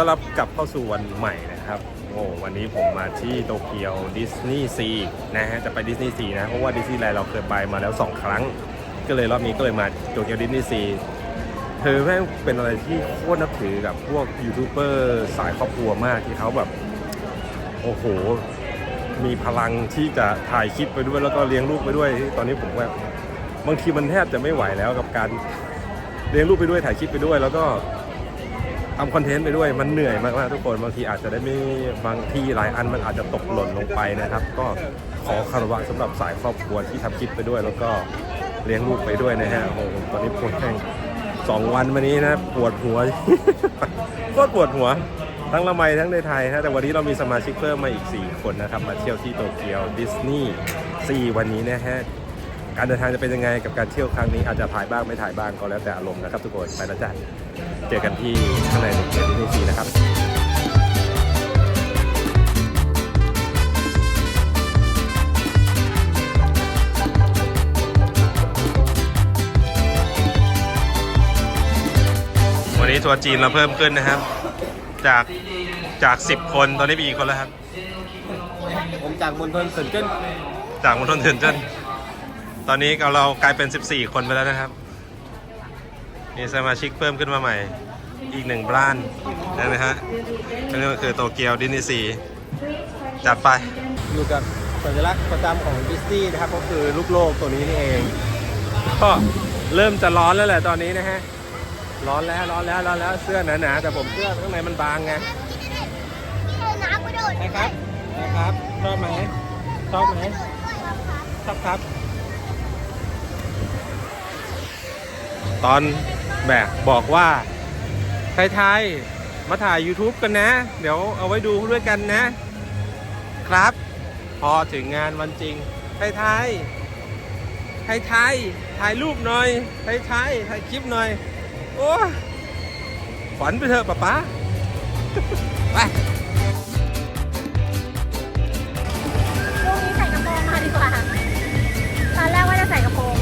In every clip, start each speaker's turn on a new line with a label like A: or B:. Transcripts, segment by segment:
A: ต้อนรับกลับเข้าสู่วันใหม่นะครับ โอ้วันนี้ผมมาที่โตเกียวดิสนีย์ซีนะฮะจะไปดิสนีย์ซีนะ เพราะว่าดิสนีย์แลนด์เราเคยไปมาแล้ว 2 ครั้ง ก็เลยรอบนี้ก็เลยมาโตเกียวดิสนีย์ซีเธอแม่งเป็นอะไรที่โคตรนับถือกับพวกยูทูบเบอร์สายครอบครัวมากที่เขาแบบ โอ้โห มีพลังที่จะถ่ายคลิปไปด้วยแล้วก็เลี้ยงลูกไปด้วย ตอนนี้ผมแบบบางทีมันแทบจะไม่ไหวแล้วกับการเลี้ยงลูกไปด้วยถ่ายคลิปไปด้วยแล้วก็ ทำคอนเทนต์ไปด้วยมันเหนื่อยมากๆทุกคนบางทีอาจจะได้ไม่บางทีหลายอันมันอาจจะตกหล่นลงไปนะครับ ก็ขอคารวะสำหรับสายครอบครัวที่ทำคลิปไปด้วย แล้วก็เลี้ยงลูกไปด้วยนะฮะโอ้โหตอนนี้ปวดแข้งสองวันมานี้นะ ปวดหัวโคตรปวดหัว ทั้งละไมทั้งในไทยฮะแต่วันนี้เรามีสมาชิกเพิ่มมาอีก 4 คนนะครับ มาเที่ยวที่โตเกียวดิสนีย์ซีวันนี้นะฮะ การเดินทางจะเป็นยังไงกับการเที่ยวครั้งนี้อาจจะถ่ายบ้างไม่ถ่ายบ้างก็แล้วแต่อารมณ์นะครับทุกคนไปแล้วจ้ะเจอกันที่ข้างในโตเกียวดิสนีย์ซีนะครับวันนี้ทัวร์จีนเราเพิ่มขึ้นนะครับ จากจาก 10 คนตอนนี้มีกี่คนแล้วครับ
B: ผมจากมณฑลเซินเจิ้น
A: จากมณฑลเซินเจิ้น ตอนนี้เราเรากลายเป็น 14 คนไปแล้วนะครับ มีสมาชิกเพิ่มขึ้นมาใหม่ อีกหนึ่งบ้านนั่นนะฮะนั่นก็คือโตเกียวดิสนีย์ซีจัดไป
B: อยู่กับสัญลักษณ์ประจำของดิสนีย์นะครับก็คือลูกโลกตัวนี้นี่เอง
A: ก็เริ่มจะร้อนแล้วแหละตอนนี้นะฮะ ร้อนแล้วร้อนแล้วร้อนแล้วเสื้อหนาๆแต่ผมเสื้อข้างในมันบางไง
C: น้ำกระโดด
B: นะครับนะครับชอบไหมชอบไหมชอบครับ
A: ตอนแบกบอกว่าไทยๆมาถ่าย YouTube กันนะ เดี๋ยวเอาไว้ดูด้วยกันนะ ครับ พอถึงงานวันจริงไทยไทยไทยไทยถ่ายรูปหน่อยไทยไทยถ่ายคลิปหน่อย โอ้ฝันไปเถอะป๊าป๊าไป
C: ช่วงนี้ใส่กระโปรงมาดีกว่า ตอนแรกว่าจะใส่กระโปรง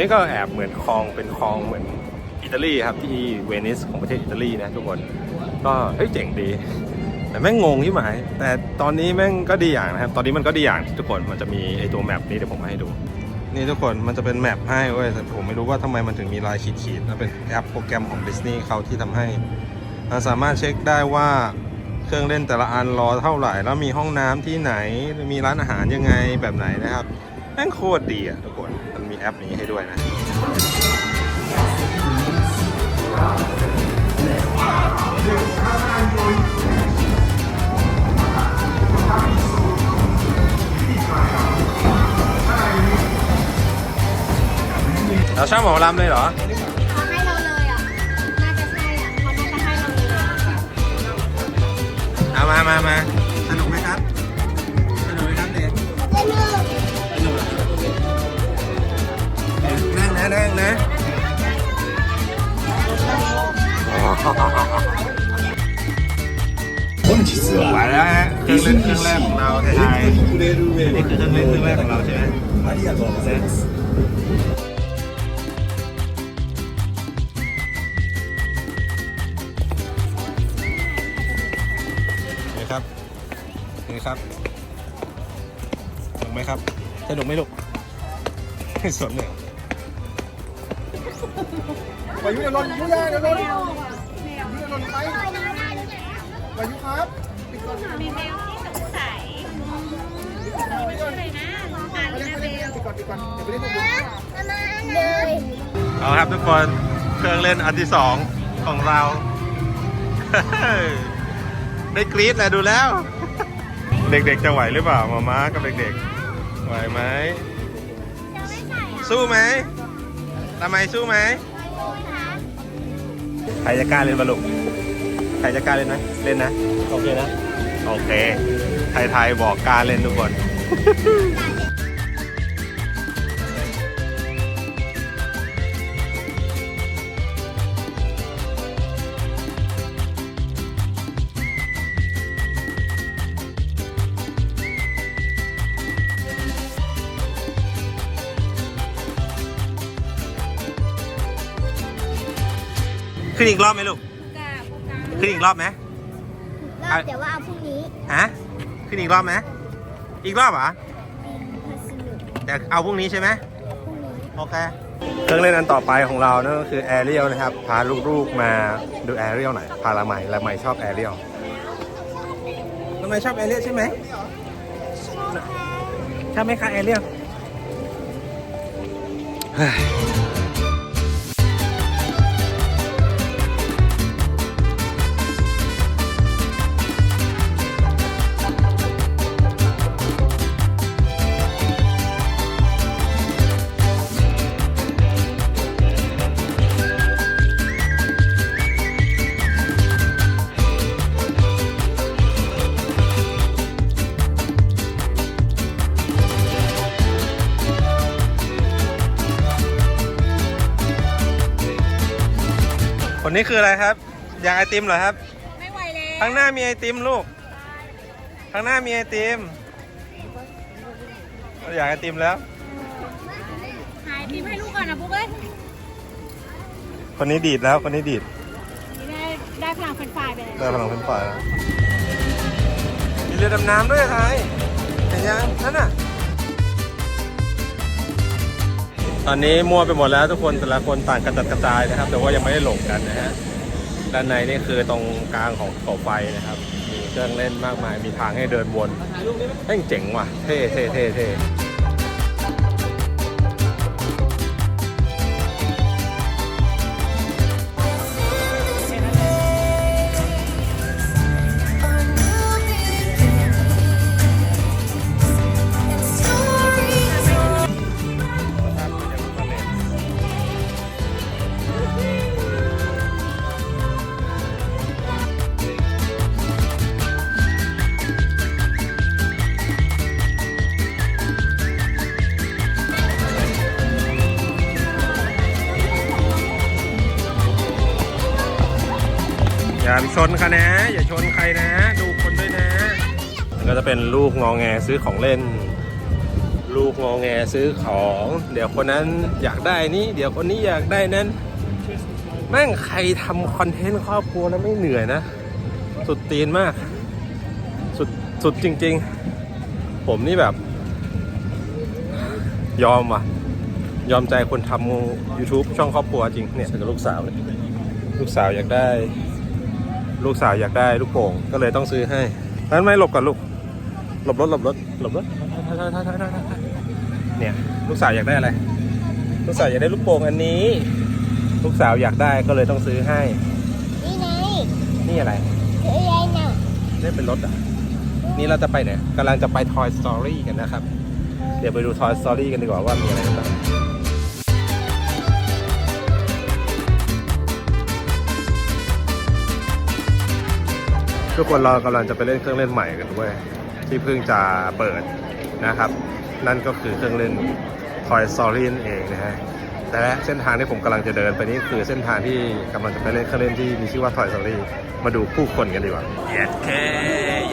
C: นี้
A: ก็แอบเหมือนคลองเป็นคลองเหมือนอิตาลีครับที่เวนิสของประเทศอิตาลีนะทุกคนก็เฮ้ยเจ๋งดี แต่แม่งงงที่หมาย แต่ตอนนี้แม่งก็ดีอย่างนะครับตอนนี้มันก็ดีอย่างทุกคนมันจะมีไอตัวแมปนี้เดี๋ยวผมให้ดู นี่ทุกคนมันจะเป็นแมปให้เว้ยแต่ผมไม่รู้ว่าทำไมมันถึงมีลายขีดๆแล้วเป็นแอปโปรแกรมของดิสนีย์เขาที่ทำให้เราสามารถเช็คได้ว่าเครื่องเล่นแต่ละอันรอเท่าไหร่ แล้วมีห้องน้ำที่ไหนมีร้านอาหารยังไงแบบไหนนะครับแม่งโคตรดีอะทุกคน มันมีแอปนี้ให้ด้วยนะเราช่างหมอลำเลยเหรอ
C: เขาให้เราเลยอะ น่าจะใช่อะเขาน่าจะให้เราเลยอะ
A: เอามามามา นั่งนะนั่งนะไปแล้วฮะเครื่องเล่นเครื่องแรกของเราไทยๆนี่คือเครื่องเล่นเครื่องแรกของเราใช่ไหมนี่ครับนี่ครับสนุกไหมครับสนุกไหมลูกไม่สนเลย
B: วายุอย่าหล่นยุยาอย่าหล่นยุอย่าหล่นไปวายุครับปิดก่อน
C: มีแมวที่สงสัยมีชื่ออะไรนะอาน
B: ไป
C: นะ
B: เบ
C: ล
B: ปิดก่อนปิดก่อนเดี๋ยวไปเล่นกับบุญ
C: มาเลย
A: เอาครับทุกคนเครื่องเล่นอันที่สองของเรา ได้กรี๊ดแหละดูแล้ว เด็กๆจะไหวหรือเปล่ามาม้ากับเด็กๆไหวไหม
C: จะไม่ใส่อะ
A: สู้ไหม ทำไมสู้ไหมใครจะกล้าเล่นบอลลูกใครจะกล้าเล่นไหมเล่นนะ
B: โอเคนะ
A: โอเค ไทยๆบอกกล้าเล่นทุกคน ขึ้นอีกรอบไหมลูก ขึ้นอีกรอบไหม
D: รอบแต่ว่าเอาพรุ่งนี้
A: ฮะขึ้นอีกรอบไหมอีกรอบเหรอ
D: พัสดุ
A: แต่เอาพรุ่งนี้ใช่ไหม
D: พรุ่งนี้
A: โอเคเครื่องเล่นอันต่อไปของเรานั่นก็คือแอเรียลนะครับ พาลูกๆมาดูแอเรียลหน่อย พาละไมละไมชอบแอเรียลละไมชอบแอเรียลใช่ไหมชอบไหมคะแอเรียล คนนี้คืออะไรครับ อยากไอติมเหรอครับ
C: ไม่ไหวแล้ว
A: ข้างหน้ามีไอติมลูก ข้างหน้ามีไอติมอยากไอติมแล้ว
C: หายทีมให้ลูกก่อนนะปุ๊กเอ้ย
A: คนนี้ดีดแล้ว คนนี้ดีด
C: นี่ได้ได้พลังเฟรนช์ฟรายไปแล้ว
A: ได้พลังเป็นฝ่ายแล้วมีเรือดำน้ำด้วยไทยเห็นยังนั่นน่ะ ตอนนี้มั่วไปหมดแล้วทุกคนแต่ละคนต่างกระจัดกระจายนะครับ แต่ว่ายังไม่ได้หลงกันนะฮะด้านในนี่คือตรงกลางของเสาไฟนะครับ มีเครื่องเล่นมากมายมีทางให้เดินวนเฮ้ยเจ๋งว่ะเท่เท่เท่เท่ อย่าชนคะนะ อย่าชนใครนะ ดูคนด้วยนะก็จะเป็นลูกงอแงซื้อของเล่น ลูกงอแงซื้อของ เดี๋ยวคนนั้นอยากได้นี้เดี๋ยวคนนี้อยากได้นั้น แม่งใครทำคอนเทนต์ครอบครัวแล้วไม่เหนื่อยนะ สุดตีนมาก สุดสุดจริง ๆ ผมนี่แบบ ยอมว่ะ ยอมใจคนทำ YouTube ช่องครอบครัวจริงเนี่ยกับลูกสาวเนี่ยลูกสาวอยากได้ ลูกสาวอยากได้ลูกโป่งก็เลยต้องซื้อให้นั้นไม่หลบก่อนลูก หลบรถหลบรถหลบรถเนี่ยลูกสาวอยากได้อะไร ลูกสาวอยากได้ลูกโป่งอันนี้ ลูกสาวอยากได้ก็เลยต้องซื้อให้
D: นี่ไง
A: นี่อะไร
D: คืออะไรน่ะ
A: นี่เป็นรถอะ นี่เราจะไปไหนกำลังจะไป Toy Story กันนะครับ เดี๋ยวไปดู Toy Story กันดีกว่าว่ามีอะไรบ้าง ทุกคนเรากำลังจะไปเล่นเครื่องเล่นใหม่กันด้วยที่เพิ่งจะเปิดนะครับ นั่นก็คือเครื่องเล่น Toy Story นั่นเองนะฮะแต่เส้นทางที่ผมกำลังจะเดินไปนี่คือเส้นทางที่กำลังจะไปเล่นเครื่องเล่นที่มีชื่อว่า Toy Story มาดูผู้คนกันดีกว่าเย็ดเค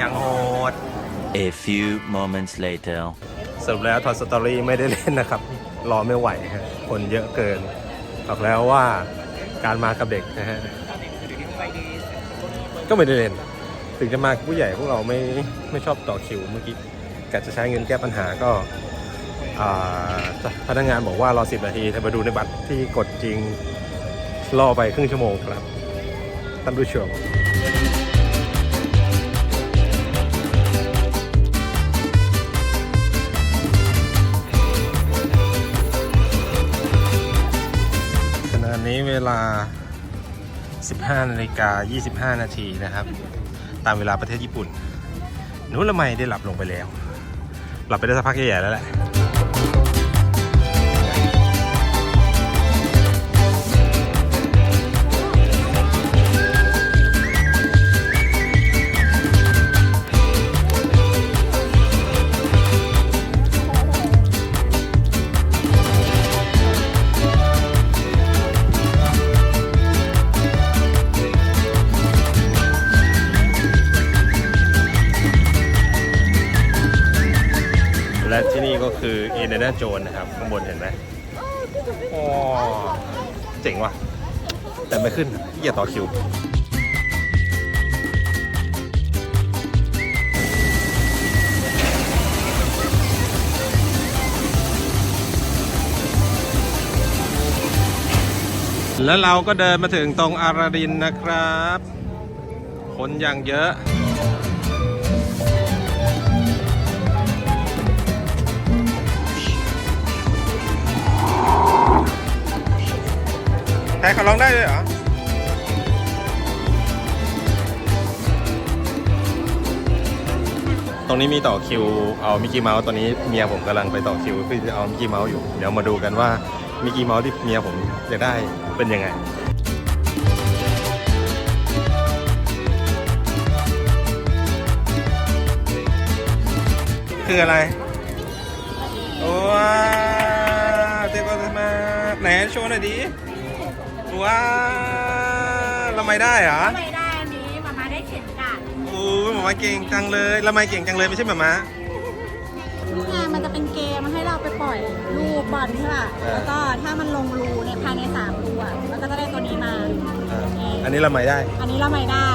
A: ยังโหด
E: A few moments later.
A: สรุปแล้ว Toy Story ไม่ได้เล่นนะครับ รอไม่ไหวฮะคนเยอะเกินบอกแล้วว่าการมากับเด็กนะฮะก็ไม่ได้เล่น ถึงจะมาผู้ใหญ่พวกเราไม่ไม่ชอบต่อคิวเมื่อกี้กะจะใช้เงินแก้ปัญหาก็อ่าพนักงานบอกว่ารอ 10 นาทีแต่มาดูในบัตรที่กดจริงรอไปครึ่งชั่วโมงครับท่านผู้ชมขณะนี้เวลา 15นาฬิกา25 นาทีนะครับ ตามเวลาประเทศญี่ปุ่นนุละไมได้หลับลงไปแล้ว หลับไปได้สักพักใหญ่ๆแล้วแหละ เอเดนาโจนนะครับข้างบนเห็นไหมอ๋อเจ๋งว่ะ แต่ไม่ขึ้นที่จะต่อคิวแล้วเราก็เดินมาถึงตรงอาราดินนะครับ คนอย่างเยอะ ใครเขาร้องได้เลยเหรอตรงนี้มีต่อคิวเอามิกกี้เมาส์ตอนนี้เมียผมกำลังไปต่อคิวเพื่อจะเอามิกกี้เมาส์อยู่ เดี๋ยวมาดูกันว่ามิกกี้เมาส์ที่เมียผมจะได้เป็นยังไง คืออะไรว้าวเจ๊ก็มาไหนโชว์หน่อยดิ ว้าวละไมได้เหรอ
C: ไม่ได้อันนี้มามาได้เข็มกัด
A: โอ้ยหมามาเก่งจังเลยละไมเก่งจังเลยไม่ใช่หมามา
C: นี่ไงมันจะเป็นเกมให้เราไปปล่อยลูกบอลใช่ป่ะ
A: เออ
C: แล้วก็ถ้ามันลงรูเนี่ยภายในสามรูอะมันก็จะได้ตัวนี้มา
A: อ่าอันนี้ละไมได้
C: อันนี้เราไม่ได้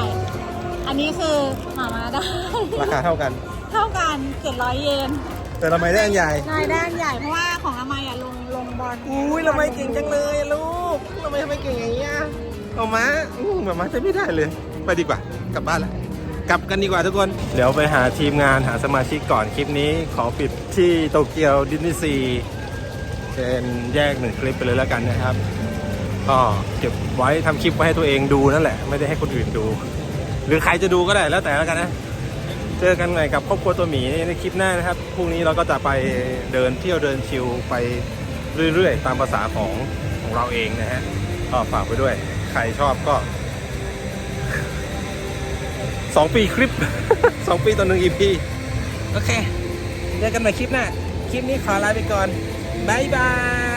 C: อันนี้คือหมามาได้
A: ราคาเท่ากัน
C: เท่ากัน700 เยน
A: แต่ละไมได้อันใหญ่
C: รายได้ใหญ่เพราะว่าของอามัยอะลงลงบอล
A: อุ้ยละไมเก่งจังเลยอะลูก ละไมทำไมเก่งอย่างนี้อะเอามาอู้หมามาจะไม่ได้เลย ไปดีกว่ากลับบ้านละกลับกันดีกว่าทุกคน เดี๋ยวไปหาทีมงานหาสมาชิกก่อนคลิปนี้ ขอปิดที่โตเกียวดิสนีย์ซีเป็นแยกหนึ่งคลิปไปเลยแล้วกันนะครับก็เก็บไว้ทำคลิปไว้ให้ตัวเองดูนั่นแหละ ไม่ได้ให้คนอื่นดู หรือใครจะดูก็ได้แล้วแต่แล้วกันนะ เจอกันใหม่กับครอบครัวตัวหมีในคลิปหน้านะครับพรุ่งนี้เราก็จะไปเดินเที่ยวเดินชิลไปเรื่อยๆ ตามภาษาของ ของเราเองนะฮะก็ฝากไปด้วย ใครชอบก็สองปีคลิปสองปีต่อหนึ่งอีพีโอเคเจอกันใหม่คลิปหน้า คลิปนี้ขอลาไปก่อนบายบาย